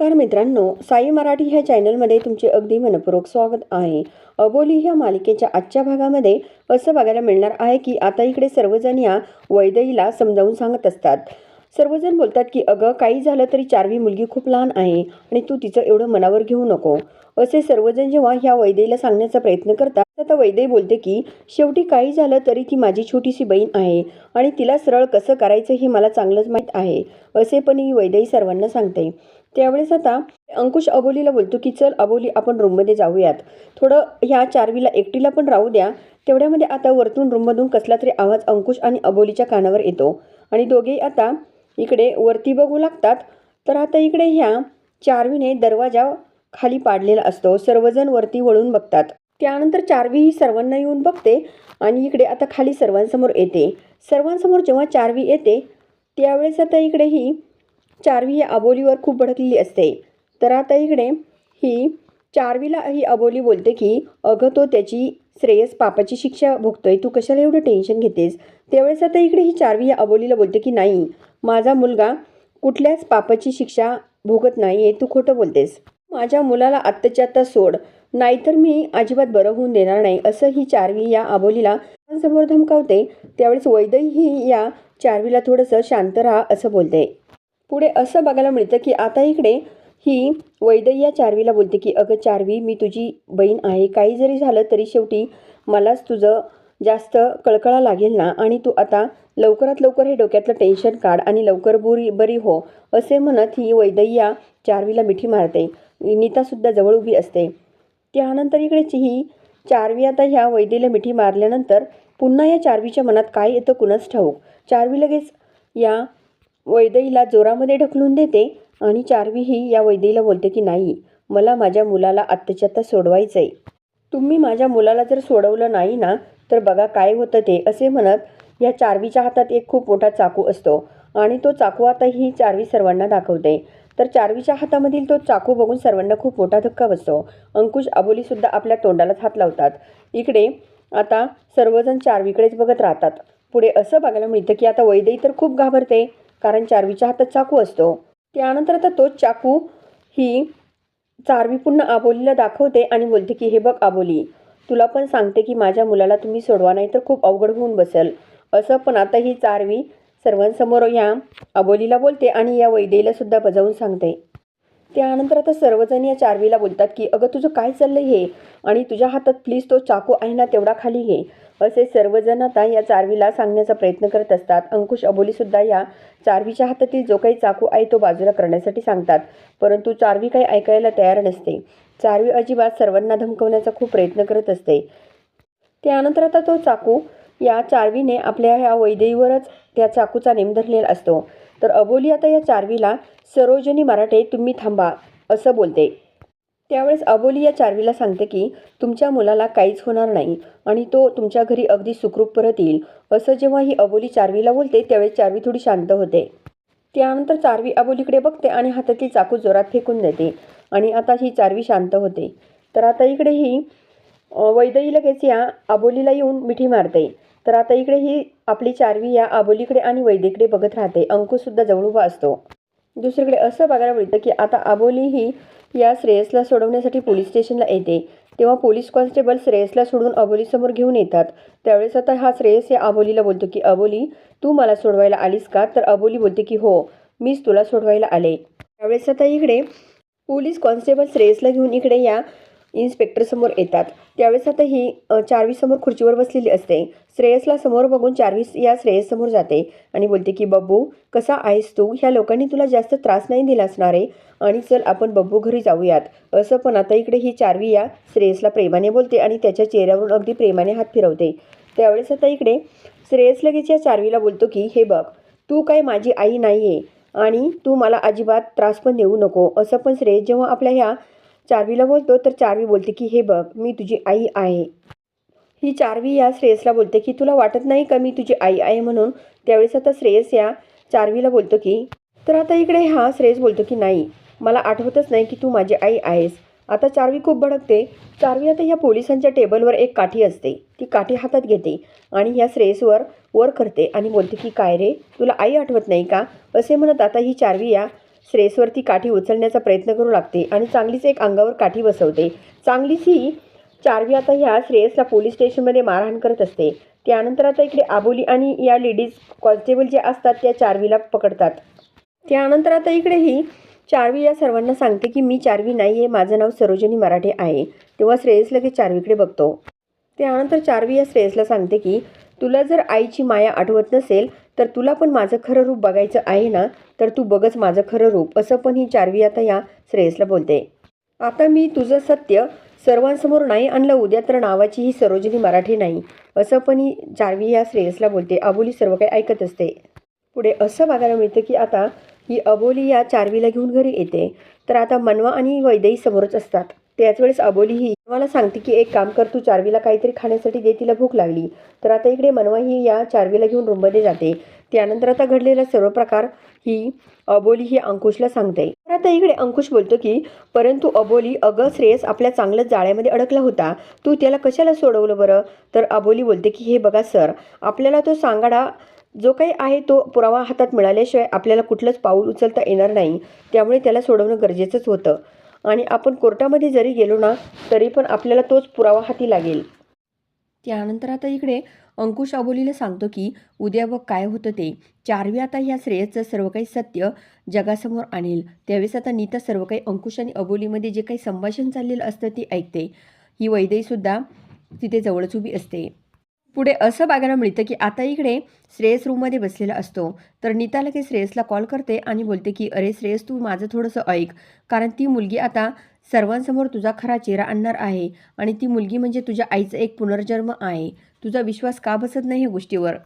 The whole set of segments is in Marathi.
नमस्कार मित्रांनो साई मराठी ह्या चॅनलमध्ये तुमचे अगदी मनपूर्वक स्वागत आहे. अबोली ह्या मालिकेच्या आजच्या भागामध्ये असं बघायला मिळणार आहे की आता इकडे सर्वजण या वैदईला समजावून सांगत असतात. सर्वजण बोलतात की अगं काही झालं तरी चारवी मुलगी खूप लहान आहे आणि तू तिचं एवढं मनावर घेऊ नको. असे सर्वजण जेव्हा ह्या वैदेईला सांगण्याचा प्रयत्न करतात तर वैदय बोलते की शेवटी काही झालं तरी ती माझी छोटीशी बहीण आहे आणि तिला सरळ कसं करायचं हे मला चांगलंच माहीत आहे असे पण ही वैदई सर्वांना सांगते. त्यावेळेस आता अंकुश अबोलीला बोलतो की चल अबोली आपण रूममध्ये जाऊयात. थोडं ह्या चारवीला एकटीला पण राहू द्या. तेवढ्यामध्ये आता वरतून रूममधून कसला तरी आवाज अंकुश आणि अबोलीच्या कानावर येतो. आणि दोघेही आता इकडे वरती बघू लागतात. तर आता इकडे ह्या चारवीने दरवाजा खाली पाडलेला असतो. सर्वजण वरती वळून बघतात. त्यानंतर चारवी ही सर्वांना येऊन बघते आणि इकडे आता खाली सर्वांसमोर येते. सर्वांसमोर जेव्हा चारवी येते त्यावेळेस आता इकडे ही चारवी ही अबोलीवर खूप भडकलेली असते. तर आता इकडे ही चारवीला ही अबोली बोलते की अगं तो त्याची श्रेयस पापाची शिक्षा भोगतोय. तू कशाला एवढं टेन्शन घेतेस? त्यावेळेस आता इकडे ही चारवी या अबोलीला बोलते की नाही माझा मुलगा कुठल्याच पापाची शिक्षा भोगत नाही आहे तू खोटं बोलतेस. माझ्या मुलाला आत्ताच्या आत्ता सोड. नाहीतर मी अजिबात बरं होऊन देणार नाही. असं ही चारवी या अबोलीला समोर धमकावते. त्यावेळेस वैदई ही या चारवीला थोडंसं शांत राहा असं बोलते. पुढे असं बघायला मिळतं की आता इकडे ही वैदय्या चारवीला बोलते की अगं चारवी मी तुझी बहीण आहे. काही जरी झालं तरी शेवटी मलाच तुझं जास्त कळकळा लागेल ना आणि तू आता लवकरात लवकर हे डोक्यातलं टेन्शन काढ आणि लवकर बुरी बरी हो असे म्हणत ही वैदय्या चारवीला मिठी मारते. नीतासुद्धा जवळ उभी असते. त्यानंतर इकडेच ही चारवी आता ह्या वैदेला मिठी मारल्यानंतर पुन्हा या चारवीच्या मनात काय येतं कुणाच ठाऊक. चारवी लगेच या वैदईला जोरामध्ये ढकलून देते आणि चारवीही या वैदईला बोलते की नाही मला माझ्या मुलाला आत्ताच्या आत्ता सोडवायचं आहे तुम्ही माझ्या मुलाला जर सोडवलं नाही ना तर बघा काय होतं ते असे म्हणत या चारवीच्या हातात एक खूप मोठा चाकू असतो आणि तो चाकू आता ही चारवी सर्वांना दाखवते. तर चारवीच्या हातामधील तो चाकू बघून सर्वांना खूप मोठा धक्का बसतो. अंकुश अबोलीसुद्धा आपल्या तोंडालाच हात लावतात. इकडे आता सर्वजण चारवीकडेच बघत राहतात. पुढे असं बघायला मिळतं की आता वैदई तर खूप घाबरते. कारण चारवीच्या हातात चाकू असतो. त्यानंतर आता तोच चाकू ही चारवी पुन्हा आबोलीला दाखवते आणि बोलते की हे बघ आबोली तुला पण सांगते की माझ्या मुलाला तुम्ही सोडवा नाही तर खूप अवघड होऊन बसेल. असं पण आता ही चारवी सर्वांसमोर या अबोलीला बोलते आणि या वैदेला सुद्धा बजावून सांगते. त्यानंतर आता सर्वजण या चारवीला बोलतात की अगं तुझं काय चाललं हे? आणि तुझ्या हातात प्लीज तो चाकू आहे ना तेवढा खाली घे. असे सर्वजण आता या चारवीला सांगण्याचा प्रयत्न करत असतात. अंकुश अबोलीसुद्धा या चारवीच्या हातातील जो काही चाकू आहे तो बाजूला करण्यासाठी सांगतात. परंतु चारवी काही ऐकायला तयार नसते. चारवी अजिबात सर्वांना धमकवण्याचा खूप प्रयत्न करत असते. त्यानंतर आता तो चाकू या चारवीने आपल्या ह्या वैदेईवरच त्या चाकूचा नेम धरलेला असतो. तर अबोली आता या चारवीला सरोजनी मराठे तुम्ही थांबा असं बोलते. त्यावेळेस अबोली या चारवीला सांगते की तुमच्या मुलाला काहीच होणार नाही आणि तो तुमच्या घरी अगदी सुखरूप परत येईल. असं जेव्हा ही अबोली चारवीला बोलते त्यावेळेस चारवी थोडी शांत होते. त्यानंतर चारवी अबोलीकडे बघते आणि हातातील चाकू जोरात फेकून देते आणि आता ही चारवी शांत होते. तर आता इकडे ही वैदई लगेच या अबोलीला येऊन मिठी मारते. तर आता इकडे ही आपली चारवी या अबोलीकडे आणि वैदेकडे बघत राहते. अंकुशसुद्धा जवळ उभा असतो. दुसरीकडे असं बघायला मिळतं की आता अबोली ही या श्रेयसला सोडवण्यासाठी पोलीस स्टेशनला येते. तेव्हा पोलीस कॉन्स्टेबल श्रेयसला सोडून अबोलीसमोर घेऊन येतात. त्यावेळेस आता हा श्रेयस या अबोलीला बोलतो की अबोली तू मला सोडवायला आलीस का? तर अबोली बोलते की हो मीच तुला सोडवायला आले. त्यावेळेस आता इकडे पोलीस कॉन्स्टेबल श्रेयसला घेऊन इकडे या इन्स्पेक्टर समोर येतात. त्यावेळेस आता ही चारवीसमोर खुर्चीवर बसलेली असते. श्रेयसला समोर बघून चारवीस या श्रेयस समोर जाते आणि बोलते की बब्बू कसा आहेस तू? ह्या लोकांनी तुला जास्त त्रास नाही दिला असणार आहे? आणि चल आपण बब्बू घरी जाऊयात. असं पण आता इकडे ही चारवी या श्रेयसला प्रेमाने बोलते आणि त्याच्या चेहऱ्यावरून अगदी प्रेमाने हात फिरवते. त्यावेळेस आता इकडे श्रेयस लगेच या चारवीला बोलतो की हे बघ तू काय माझी आई नाही आहे आणि तू मला अजिबात त्रास पण देऊ नको. असं पण श्रेयस जेव्हा आपल्या ह्या चारवीला बोलतो तर चारवी बोलते की हे बघ मी तुझी आई आहे. ही चारवी या श्रेयसला बोलते की तुला वाटत नाही का मी तुझी आई आहे म्हणून? त्यावेळेस आता श्रेयस या चारवीला बोलतो की तर आता इकडे हा. श्रेयस बोलतो की नाही मला आठवतच नाही की तू माझी आई आहेस. आता चारवी खूप भडकते. चारवी आता ह्या पोलिसांच्या टेबलवर एक काठी असते. ती काठी हातात घेते आणि ह्या श्रेयसवर वर करते आणि बोलते की काय रे तुला आई आठवत नाही का? असे म्हणत आता ही चारवी या श्रेयसवरती काठी उचलण्याचा प्रयत्न करू लागते आणि चांगलीच एक अंगावर काठी बसवते. चांगलीच ही चारवी आता ह्या श्रेयसला पोलीस स्टेशनमध्ये मारहाण करत असते. त्यानंतर आता इकडे आबोली आणि या लेडीज कॉन्स्टेबल जे असतात त्या चारवीला पकडतात. त्यानंतर आता इकडे ही चारवी या सर्वांना सांगते की मी चारवी नाही आहे माझं नाव सरोजिनी मराठे आहे. तेव्हा श्रेयस लगेच चारवीकडे बघतो. त्यानंतर चारवी या श्रेयसला सांगते की तुला जर आईची माया आठवत नसेल तर तुला पण माझं खरं रूप बघायचं आहे ना? तर तू बघच माझं खरं रूप. असं पण ही चारवी आता या श्रेयसला बोलते. आता मी तुझं सत्य सर्वांसमोर नाही आणलं उद्या तर नावाची ही सरोजिनी मराठी नाही. असं पण ही चारवी या श्रेयसला बोलते. अबोली सर्व काही ऐकत असते. पुढे असं बघायला मिळतं की आता ही अबोली या चारवीला घेऊन घरी येते. तर आता मनवा आणि वैदई समोरच असतात. त्याच वेळेस अबोली ही मला सांगते की एक काम कर तू चारवीला काहीतरी खाण्यासाठी दे तिला भूक लागली. तर आता इकडे मनवा ही या चारवीला घेऊन रूममध्ये जाते. त्यानंतर आता घडलेला सर्व प्रकार ही अबोली ही अंकुशला सांगते. तर आता इकडे अंकुश बोलतो की परंतु अबोली अगं श्रेयस आपल्या चांगल्याच जाळ्यामध्ये अडकला होता. तू त्याला कशाला सोडवलं बरं? तर अबोली बोलते की हे बघा सर आपल्याला तो सांगाडा जो काही आहे तो पुरावा हातात मिळाल्याशिवाय आपल्याला कुठलंच पाऊल उचलता येणार नाही. त्यामुळे त्याला सोडवणं गरजेचंच होतं. आणि आपण कोर्टामध्ये जरी गेलो ना तरी पण आपल्याला तोच पुरावा हाती लागेल. त्यानंतर आता इकडे अंकुश अबोलीला सांगतो की उद्या बघ काय होतं ते. चारवी आता ह्या श्रेयसचं सर्व काही सत्य जगासमोर आणेल. त्यावेळेस आता नीता सर्व काही अंकुश आणि अबोलीमध्ये जे काही संभाषण चाललेलं असतं ती ऐकते. ही वैदेहीसुद्धा तिथे जवळच उभी असते. पुढे असं बघायला मिळतं की आता इकडे श्रेयस रूममध्ये बसलेला असतो. तर नीता लगेच श्रेयसला कॉल करते आणि बोलते की अरे श्रेयस तू माझं थोडंसं ऐक. कारण ती मुलगी आता सर्वांसमोर तुझा खरा चेहरा आणणार आहे आणि ती मुलगी म्हणजे तुझ्या आईचं एक पुनर्जन्म आहे. तुझा विश्वास का बसत नाही या गोष्टीवर?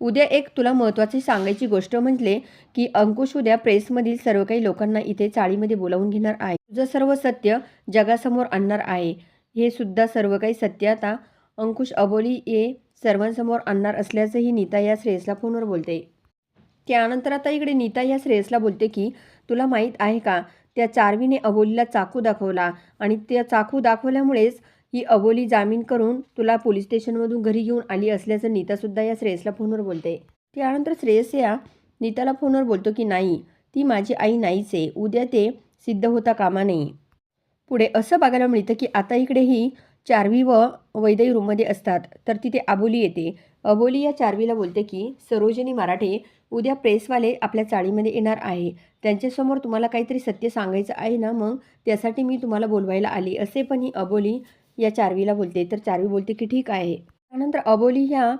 उद्या एक तुला महत्त्वाची सांगायची गोष्ट म्हटले की अंकुश उद्या प्रेसमधील सर्व काही लोकांना इथे चाळीमध्ये बोलावून घेणार आहे. तुझं सर्व सत्य जगासमोर आणणार आहे. हे सुद्धा सर्व काही सत्य आता अंकुश अबोली हे सर्वांसमोर आणणार असल्याचंही नीता या श्रेयसला फोनवर बोलते. त्यानंतर आता इकडे नीता या श्रेयसला बोलते की तुला माहीत आहे का त्या चारवीने अबोलीला चाकू दाखवला आणि त्या चाकू दाखवल्यामुळेच ही अबोली जामीन करून तुला पोलीस स्टेशनमधून घरी घेऊन आली असल्याचं नीतासुद्धा या श्रेयसला फोनवर बोलते. त्यानंतर श्रेयस या नीताला फोनवर बोलतो की नाही ती माझी आई नाहीच आहे. उद्या ते सिद्ध होता कामा नये. पुढे असं बघायला मिळतं की आता इकडे ही चारवी व वैदई रूममध्ये असतात. तर तिथे आबोली येते. अबोली या चारवीला बोलते की सरोजिनी मराठे उद्या प्रेसवाले आपल्या चाळीमध्ये येणार आहे. त्यांच्यासमोर तुम्हाला काहीतरी सत्य सांगायचं आहे ना मग? त्यासाठी मी तुम्हाला बोलवायला आली. असे पण ही अबोली या चारवीला बोलते. तर चारवी बोलते की ठीक आहे. त्यानंतर अबोली ह्या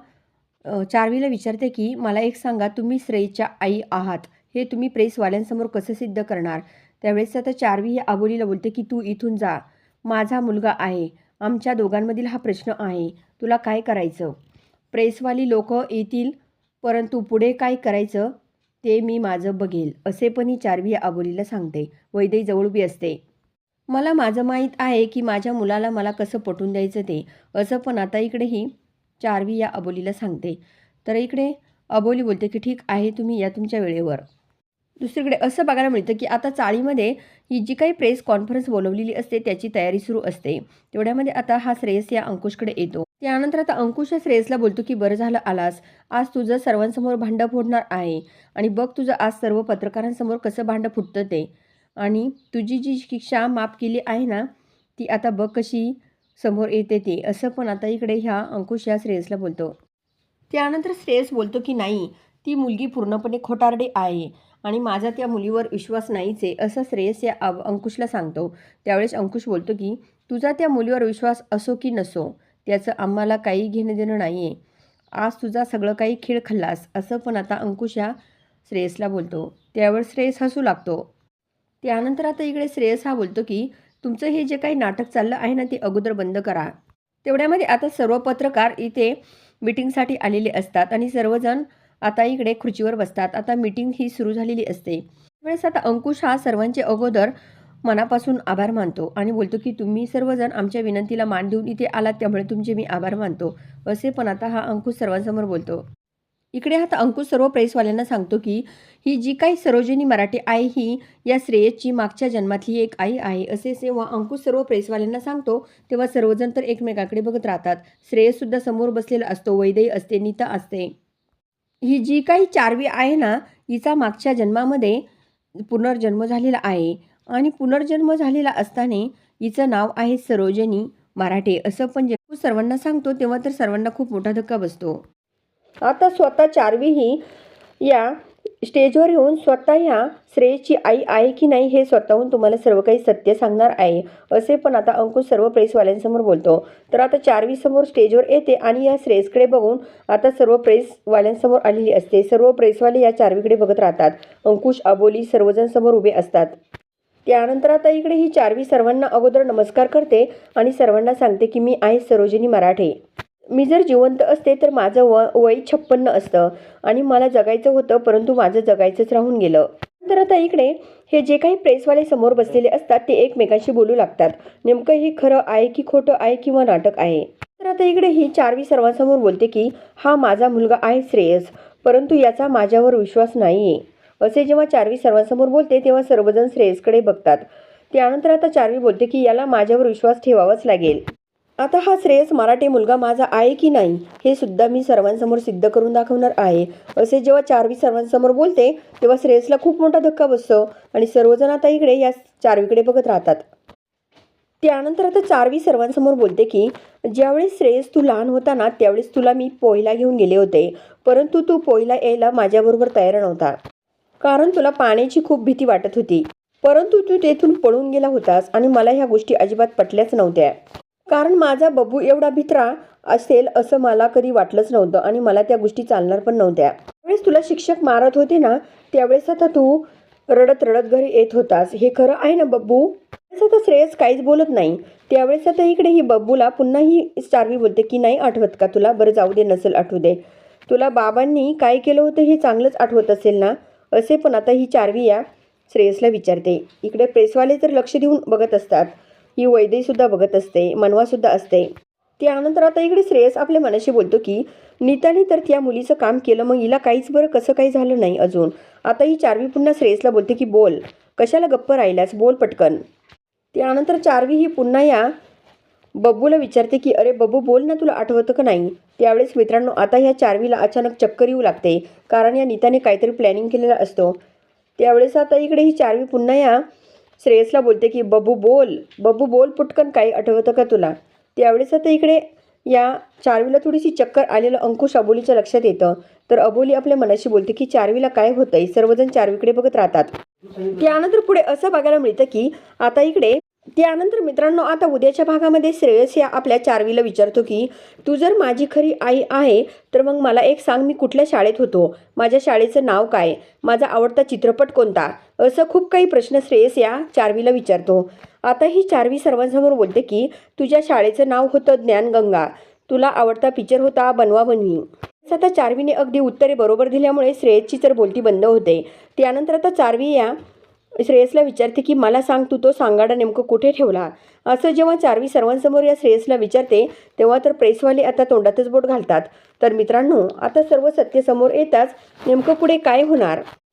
चारवीला विचारते की मला एक सांगा तुम्ही श्रेयच्या आई आहात. हे तुम्ही प्रेसवाल्यांसमोर कसं सिद्ध करणार? त्यावेळेस आता चारवी या अबोलीला बोलते की तू इथून जा. माझा मुलगा आहे. आमच्या दोघांमधील हा प्रश्न आहे. तुला काय करायचं? प्रेसवाली लोक येतील परंतु पुढे काय करायचं ते मी माझं बघेल असे पण ही चारवी या अबोलीला सांगते. वैदई जवळ उभी असते. मला माझं माहीत आहे की माझ्या मुलाला मला कसं पटवून द्यायचं ते असं पण आता इकडेही चारवी या अबोलीला सांगते. तर इकडे अबोली बोलते की ठीक आहे तुम्ही या तुमच्या वेळेवर. दुसरीकडे असं बघायला मिळतं की आता चाळीमध्ये ही जी काही प्रेस कॉन्फरन्स बोलवलेली असते त्याची तयारी सुरू असते. तेवढ्यामध्ये आता हा श्रेयस या अंकुशकडे येतो. त्यानंतर आता अंकुश या श्रेयसला बोलतो की बरं झालं आलास. आज तुझं सर्वांसमोर भांडं फोडणार आहे. आणि बघ तुझं आज सर्व पत्रकारांसमोर कसं भांडं फुटतं ते. आणि तुझी जी शिक्षा माफ केली आहे ना ती आता बघ कशी समोर येते ते. असं पण आता इकडे ह्या अंकुश या श्रेयसला बोलतो. त्यानंतर श्रेयस बोलतो की नाही. ती मुलगी पूर्णपणे खोटारडी आहे. आणि माझा त्या मुलीवर विश्वास नाहीच आहे असं श्रेयस या अंकुशला सांगतो. त्यावेळेस अंकुश बोलतो की तुझा त्या मुलीवर विश्वास असो की नसो त्याचं आम्हाला काही घेणं देणं नाही आहे आज तुझा सगळं काही खेळ खाल्लास असं पण आता अंकुश या श्रेयसला बोलतो. त्यावेळेस श्रेयस हसू लागतो. त्यानंतर आता इकडे श्रेयस हा बोलतो की तुमचं हे जे काही नाटक चाललं आहे ना ते अगोदर बंद करा. तेवढ्यामध्ये आता सर्व पत्रकार इथे मिटिंगसाठी आलेले असतात आणि सर्वजण आता इकडे खुर्चीवर बसतात. आता मीटिंग ही सुरू झालेली असते. त्यावेळेस आता अंकुश हा सर्वांचे अगोदर मनापासून आभार मानतो आणि बोलतो की तुम्ही सर्वजण आमच्या विनंतीला मान देऊन इथे आलात त्यामुळे तुमचे मी आभार मानतो. असे पण आता हा अंकुश सर्वांसमोर बोलतो. इकडे आता अंकुश सर्व प्रेसवाल्यांना सांगतो की ही जी काही सरोजिनी मराठी आहे ही या श्रेयसची मागच्या जन्मातली एक आई आहे. असे जेव्हा अंकुश सर्व प्रेसवाल्यांना सांगतो तेव्हा सर्वजण तर एकमेकाकडे बघत राहतात. श्रेयससुद्धा समोर बसलेला असतो. वैदेही असते नीता असते. ही जी काही चारवी आहे ना हिचा मागच्या जन्मामध्ये पुनर्जन्म झालेला आहे. आणि पुनर्जन्म झालेला असताना हिचं नाव आहे सरोजनी मराठे असं पण जेव्हा सर्वांना सांगतो तेव्हा तर सर्वांना खूप मोठा धक्का बसतो. आता स्वतः चारवी ही या स्टेजवर येऊन स्वतः ह्या श्रेयसची आई आहे की नाही हे स्वतःहून तुम्हाला सर्व काही सत्य सांगणार आहे असे पण आता अंकुश सर्व प्रेसवाल्यांसमोर बोलतो. तर आता चारवी समोर स्टेजवर येते आणि या श्रेयसकडे बघून आता सर्व प्रेसवाल्यांसमोर आलेली असते. सर्व प्रेसवाले या चारवीकडे बघत राहतात. अंकुश अबोली सर्वजण समोर उभे असतात. त्यानंतर आता इकडे ही चारवी सर्वांना अगोदर नमस्कार करते आणि सर्वांना सांगते की मी आहे सरोजिनी मराठे. मी जर जिवंत असते तर माझं व वय छप्पन्न असतं आणि मला जगायचं होतं परंतु माझं जगायचंच राहून गेलं. तर आता इकडे हे जे काही प्रेसवाले समोर बसलेले असतात ते एकमेकांशी बोलू लागतात. नेमकं हे खरं आहे की खोटं आहे किंवा नाटक आहे? तर आता इकडे ही चारवी सर्वांसमोर बोलते की हा माझा मुलगा आहे श्रेयस परंतु याचा माझ्यावर विश्वास नाही आहे असे जेव्हा चारवी सर्वांसमोर बोलते तेव्हा सर्वजण श्रेयसकडे बघतात. त्यानंतर आता चारवी बोलते की याला माझ्यावर विश्वास ठेवावाच लागेल. आता हा श्रेयस मराठी मुलगा माझा आहे की नाही हे सुद्धा मी सर्वांसमोर सिद्ध करून दाखवणार आहे. असे जेव्हा चारवी सर्वांसमोर बोलते तेव्हा श्रेयसला खूप मोठा धक्का बसतो आणि सर्वजण आता इकडे या चारवीकडे बघत राहतात. त्यानंतर आता चारवी सर्वांसमोर बोलते की ज्यावेळेस श्रेयस तू लहान होता ना त्यावेळेस तुला मी पोहिला घेऊन गेले होते परंतु तू पोहिला यायला माझ्याबरोबर तयार नव्हता. कारण तुला पाण्याची खूप भीती वाटत होती. परंतु तू तेथून पळून गेला होतास आणि मला ह्या गोष्टी अजिबात पटल्याच नव्हत्या. कारण माझा बबू एवढा भित्रा असेल असं मला कधी वाटलंच नव्हतं आणि मला त्या गोष्टी चालणार पण नव्हत्या. त्यावेळेस तुला शिक्षक मारत होते ना त्यावेळेस आता तू रडत रडत घरी येत होतास. हे खरं आहे ना बब्बू आता श्रेयस काहीच बोलत नाही. त्यावेळेस आता इकडे ही बब्बूला पुन्हा ही चारवी बोलते की नाही आठवत का तुला? बरं जाऊ दे नसेल आठवू दे. तुला बाबांनी काय केलं होतं हे चांगलंच आठवत असेल ना? असे पण आता ही चारवी या श्रेयसला विचारते. इकडे प्रेसवाले तर लक्ष देऊन बघत असतात. ही वैदेहीसुद्धा बघत असते मनवासुद्धा असते. त्यानंतर आता इकडे श्रेयस आपल्या मनाशी बोलतो की नीताने तर त्या मुलीचं काम केलं मग हिला काहीच बरं कसं काही झालं नाही अजून. आता ही चारवी पुन्हा श्रेयसला बोलते की बोल कशाला गप्प राहिल्यास? बोल पटकन. त्यानंतर चारवी ही पुन्हा या बब्बूला विचारते की अरे बब्बू बोल ना तुला आठवतं का नाही? त्यावेळेस मित्रांनो आता ह्या चारवीला अचानक चक्कर येऊ लागते कारण या नीताने काहीतरी प्लॅनिंग केलेला असतो. त्यावेळेस आता इकडे ही चारवी पुन्हा या श्रेयसला बोलते की बबू बोल बबू बोल पुटकन काही आठवतं का तुला? त्यावेळेस आता इकडे या चारवीला थोडीशी चक्कर आलेलं अंकुश अबोलीच्या लक्षात येतं. तर अबोली आपल्या मनाशी बोलते की चारवीला काय होतंय? सर्वजण चारवीकडे बघत राहतात. त्यानंतर पुढे असं बघायला मिळतं की आता इकडे त्यानंतर मित्रांनो आता उद्याच्या भागामध्ये श्रेयस या आपल्या चारवीला विचारतो की तू जर माझी खरी आई आहे तर मग मला एक सांग मी कुठल्या शाळेत होतो? माझ्या शाळेचं नाव काय? माझा आवडता चित्रपट कोणता? असं खूप काही प्रश्न श्रेयस या चारवीला विचारतो. आता ही चारवी सर्वांसमोर बोलते की तुझ्या शाळेचं नाव होतं ज्ञानगंगा. तुला आवडता पिक्चर होता बनवा बनवी आता चारवीने अगदी उत्तरे बरोबर दिल्यामुळे श्रेयसची तर बोलती बंद होते. त्यानंतर आता चारवी या श्रेयसला विचारते की मला सांग तू तो सांगाडा नेमकं कुठे ठेवला? असं जेव्हा चारवी सर्वांसमोर या श्रेयसला विचारते तेव्हा तर प्रेसवाले आता तोंडातच बोट घालतात. तर मित्रांनो आता सर्व सत्यसमोर येताच नेमकं पुढे काय होणार?